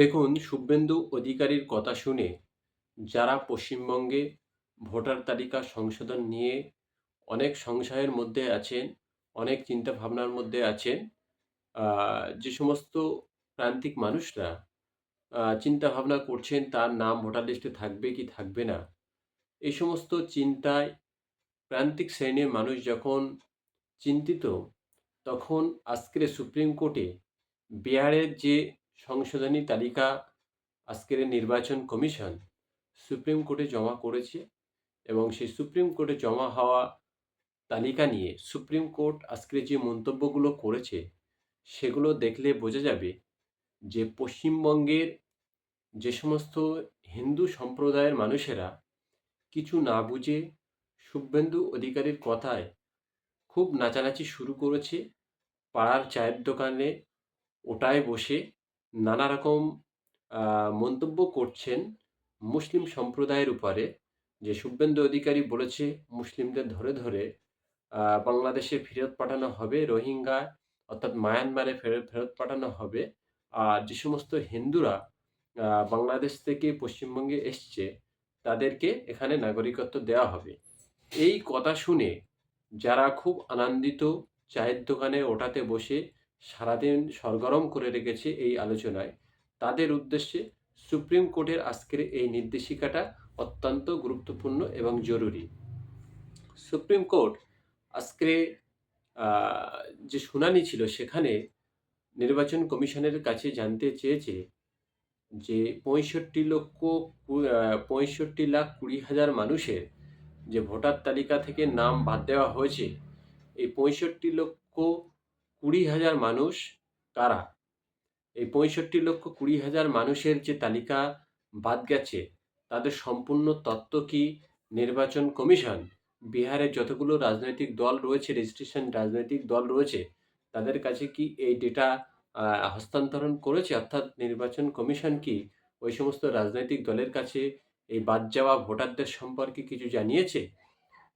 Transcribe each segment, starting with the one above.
দেখুন, শুভেন্দু অধিকারীর কথা শুনে যারা পশ্চিমবঙ্গে ভোটার তালিকা সংশোধন নিয়ে অনেক সংশয়ের মধ্যে আছেন, অনেক চিন্তা ভাবনার মধ্যে আছেন যে সমস্ত প্রান্তিক মানুষরা চিন্তা ভাবনা করছেন তার নাম ভোটার লিস্টে থাকবে কি থাকবে না, এই সমস্ত চিন্তায় প্রান্তিক শ্রেণির মানুষ যখন চিন্তিত, তখন আজকের সুপ্রিম কোর্টে বিহারের যে সংশোধনী তালিকা, আজকের নির্বাচন কমিশন সুপ্রিম কোর্টে জমা করেছে এবং সেই সুপ্রিম কোর্টে জমা হওয়া তালিকা নিয়ে সুপ্রিম কোর্ট আজকের যে মন্তব্যগুলো করেছে, সেগুলো দেখলে বোঝা যাবে যে পশ্চিমবঙ্গের যে সমস্ত হিন্দু সম্প্রদায়ের মানুষেরা কিছু না বুঝে শুভেন্দু অধিকারীর কথায় খুব নাচানাচি শুরু করেছে, পাড়ার চায়ের দোকানে ওটায় বসে নানা রকম মন্তব্য করছেন মুসলিম সম্প্রদায়ের উপরে। যে শুভেন্দু অধিকারী বলেছে, মুসলিমদের ধরে ধরে বাংলাদেশে ফেরত পাঠানো হবে রোহিঙ্গা, অর্থাৎ মায়ানমারে ফেরত ফেরত পাঠানো হবে। আর যে সমস্ত হিন্দুরা বাংলাদেশ থেকে পশ্চিমবঙ্গে এসছে, তাদেরকে এখানে নাগরিকত্ব দেওয়া হবে। এই কথা শুনে যারা খুব আনন্দিত, চায়ের দোকানে ওটাতে বসে সারাদিন সরগরম করে রেখেছে এই আলোচনায়। তাদের উদ্দেশ্যে সুপ্রিম কোর্টের আজকের এই নির্দেশিকাটা অত্যন্ত গুরুত্বপূর্ণ এবং জরুরি। সুপ্রিম কোর্ট আজকে যে শুনানি ছিল সেখানে নির্বাচন কমিশনের কাছে জানতে চেয়েছে যে পঁয়ষট্টি লক্ষ পঁয়ষট্টি লাখ কুড়ি হাজার মানুষের যে ভোটার তালিকা থেকে নাম বাদ দেওয়া হয়েছে, এই পঁয়ষট্টি লক্ষ কুড়ি হাজার মানুষ কারা? এই পঁয়ষট্টি লক্ষ কুড়ি হাজার মানুষের যে তালিকা বাদ গেছে, তাদের সম্পূর্ণ তত্ত্ব কি? নির্বাচন কমিশন, বিহারের যতগুলো রাজনৈতিক দল রয়েছে রেজিস্ট্রেশন রাজনৈতিক দল রয়েছে, তাদের কাছে কি এই ডেটা হস্তান্তরণ করেছে? অর্থাৎ নির্বাচন কমিশন কি ওই সমস্ত রাজনৈতিক দলের কাছে এই বাদ যাওয়া ভোটারদের সম্পর্কে কিছু জানিয়েছে?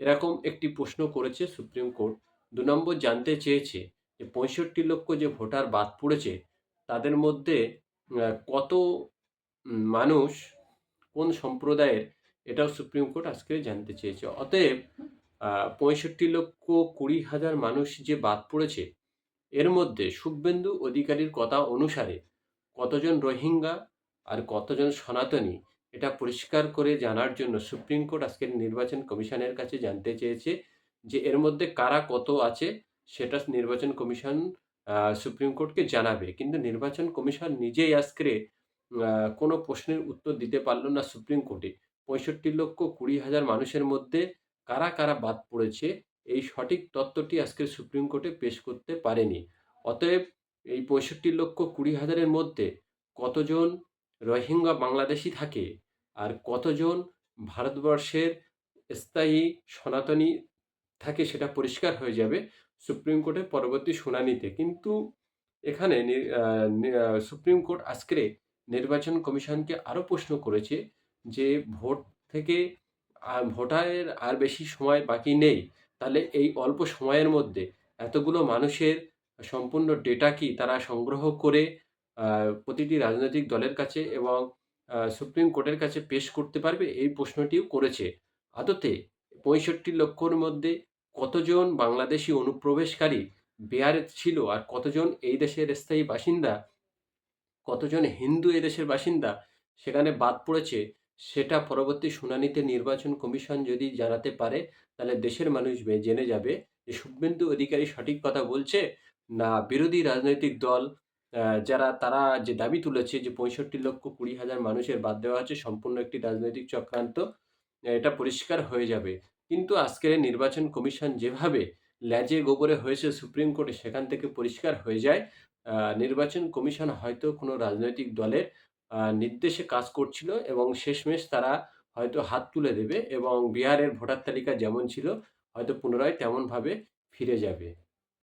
এরকম একটি প্রশ্ন করেছে সুপ্রিম কোর্ট। দু নম্বর জানতে চেয়েছে যে পঁয়ষট্টি লক্ষ যে ভোটার বাদ পড়েছে, তাদের মধ্যে কত মানুষ কোন সম্প্রদায়ের, এটাও সুপ্রিম কোর্ট আজকে জানতে চেয়েছে। অতএব পঁয়ষট্টি লক্ষ কুড়ি হাজার মানুষ যে বাদ পড়েছে, এর মধ্যে শুভেন্দু অধিকারীর কথা অনুসারে কতজন রোহিঙ্গা আর কতজন সনাতনী, এটা পরিষ্কার করে জানার জন্য সুপ্রিম কোর্ট আজকের নির্বাচন কমিশনের কাছে জানতে চেয়েছে যে এর মধ্যে কারা কত আছে সেটা নির্বাচন কমিশন সুপ্রিম কোর্টকে জানাবে। কিন্তু নির্বাচন কমিশন নিজেই আজকে কোনো প্রশ্নের উত্তর দিতে পারল না সুপ্রিম কোর্টে। পঁয়ষট্টি লক্ষ কুড়ি হাজার মানুষের মধ্যে কারা কারা বাদ পড়েছে, এই সঠিক তত্ত্বটি আজকে সুপ্রিম কোর্টে পেশ করতে পারেনি। অতএব এই পঁয়ষট্টি লক্ষ কুড়ি হাজারের মধ্যে কতজন রোহিঙ্গা বাংলাদেশি থাকে আর কতজন ভারতবর্ষের স্থায়ী সনাতনী থাকে সেটা পরিষ্কার হয়ে যাবে সুপ্রিম কোর্টের পরবর্তী শুনানিতে। কিন্তু এখানে সুপ্রিম কোর্ট আজকে নির্বাচন কমিশনকে আরও প্রশ্ন করেছে যে ভোট থেকে ভোটারের আর বেশি সময় বাকি নেই। তাহলে এই অল্প সময়ের মধ্যে এতগুলো মানুষের সম্পূর্ণ ডেটা কি তারা সংগ্রহ করে প্রতিটি রাজনৈতিক দলের কাছে এবং সুপ্রিম কোর্টের কাছে পেশ করতে পারবে? এই প্রশ্নটিও করেছে। আদতে পঁয়ষট্টি লক্ষর মধ্যে কতজন বাংলাদেশি অনুপ্রবেশকারী বিহারে ছিল আর কতজন এই দেশের স্থায়ী বাসিন্দা, কতজন হিন্দু এই দেশের বাসিন্দা, সেখানে বাদ পড়েছে, সেটা পরবর্তী শুনানিতে নির্বাচন কমিশন যদি জানাতে পারে, তাহলে দেশের মানুষ জেনে যাবে যে শুভেন্দু অধিকারী সঠিক কথা বলছে না বিরোধী রাজনৈতিক দল যারা, তারা যে দাবি তুলেছে যে পঁয়ষট্টি লক্ষ কুড়ি হাজার মানুষের বাদ দেওয়া হচ্ছে, সম্পূর্ণ একটি রাজনৈতিক চক্রান্ত, এটা পরিষ্কার হয়ে যাবে। কিন্তু আজকের নির্বাচন কমিশন যেভাবে ল্যাজে গোবরে হয়েছে সুপ্রিম কোর্টে, সেখান থেকে পরিষ্কার হয়ে যায়। নির্বাচন কমিশন হয়তো কোনো রাজনৈতিক দলের নির্দেশে কাজ করছিল এবং শেষমেশ তারা হয়তো হাত তুলে দেবে এবং বিহারের ভোটার তালিকা যেমন ছিল, হয়তো পুনরায় তেমনভাবে ফিরে যাবে।